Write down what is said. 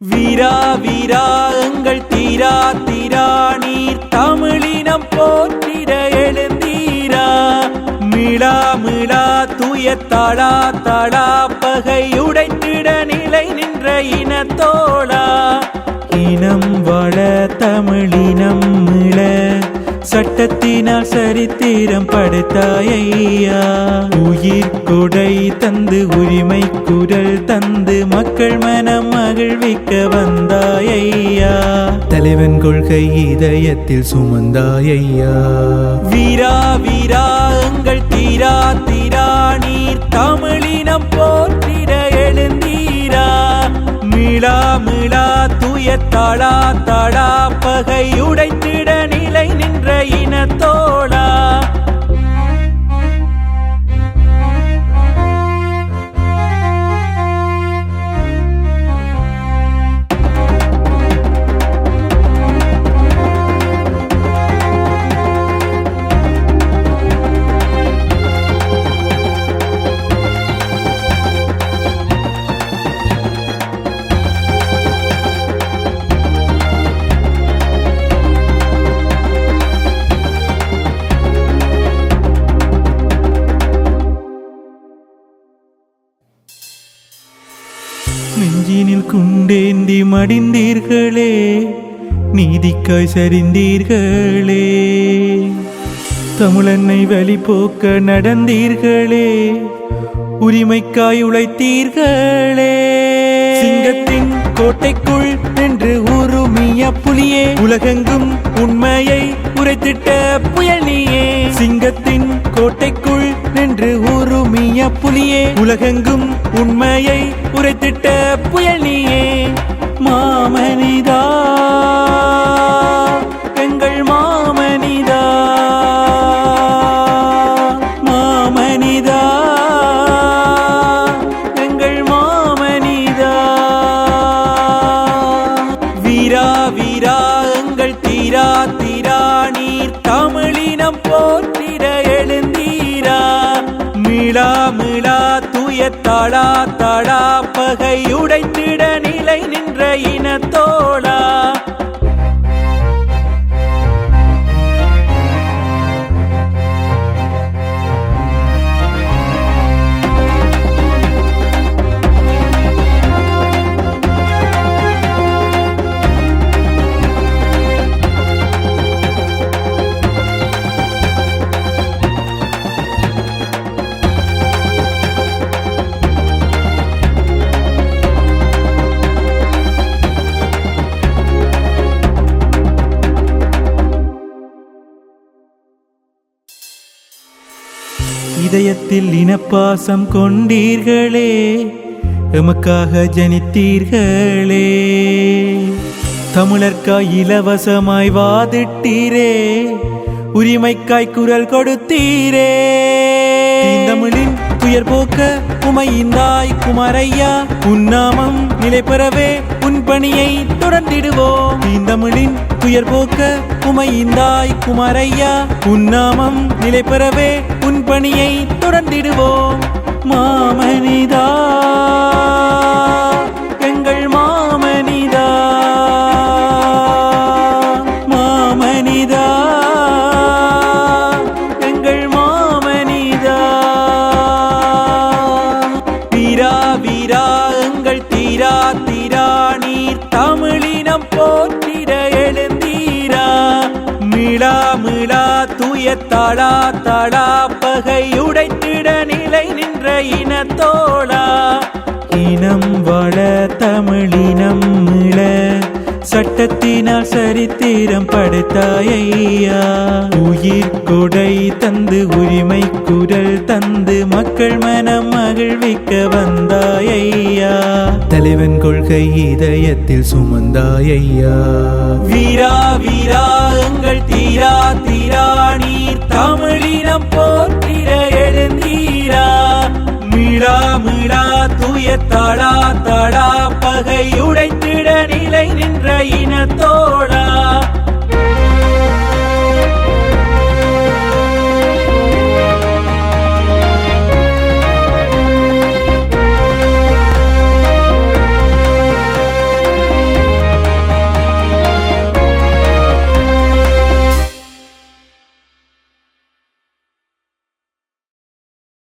வீரா வீரா எங்கள் தீரா தீரா நீர் தமிழினம் போற்றிட எழுந்தீரா. மீளா மீளா தூய தாளா தாளா பகை உடைத்திட நிலை நின்ற இனத்தோழா இனம் வள தமிழினம் சட்டத்தினால் சரித்திரம் படுத்தாயையா. உயிர் கொடை தந்து உரிமை குரல் தந்து மக்கள் மனம் மகிழ்விக்க வந்தாயையா. தலைவன் கொள்கை இதயத்தில் சுமந்தாயையா. வீரா வீரா எங்கள் தீரா தீரா நீர் தமிழினம் போற்றிட எழுந்தீரா. மீளா மீளா தூய தாளா தாளா பகை குண்டேந்தி மடிந்தீர்களே நீதிக்காய் சரிந்தீர்களே தமிழன்னை வழிபோக்க நடந்தீர்களே உரிமைக்காய் உழைத்தீர்களே. சிங்கத்தின் கோட்டைக்குள் நின்று உருமிய புலியே உலகெங்கும் உண்மையை உரைத்திட்ட புயல் நீயே சிங்கத்தின் கோட்டைக்குள் நின்று உருமிய புலியே உலகெங்கும் உண்மையை மிளா மிளா தூய தாழா தாழா பகை உடைத்திட நிலை நின்ற இனத்தோழா. இதயத்தில் இனப்பாசம் கொண்டீர்களே எமக்காக ஜனித்தீர்களே. தமிழர்க்காய் இலவசமாய் வாதிட்டீரே உரிமைக்காய் குரல் கொடுத்தீரே. தமிழின் துயர் போக்க உமையிந்தாய் குமாரையா உன்னாமம் நிலை பெறவே உன் பணியை தொடர்ந்திடுவோம். தீந்தமிழின் துயர் போக்க உமையிந்தாய் குமாரையா உன்னாமம் நிலை பெறவே உன் பணியை தொடர்ந்திடுவோம். மாமனிதா. வீரா எங்கள் தீரா தீரா நீர் தமிழினம் போற்றிட எழுந்தீரா. மிளா மிளா தூய தாளா தாளா பகை உடைத்திட நிலை நின்ற இனத்தோளா. இனம் வள தமிழினம் மிள சட்டத்தினால் சரித்திரம் படுத்தாயையா. உயிர் கொடை தந்து உரிமை குரல் தந்து மக்கள் மனம் மகிழ்விக்க வந்தாயையா. தலைவன் கொள்கை இதயத்தில் சுமந்தாயையா. வீரா வீரா எங்கள் தீரா தீரா நீர் தமிழினம் போற்றிட எழுந்தீரா. மீளா தூய தாளா தாளா பகை உடைத்திட நிலை நின்ற இனத்தோடா.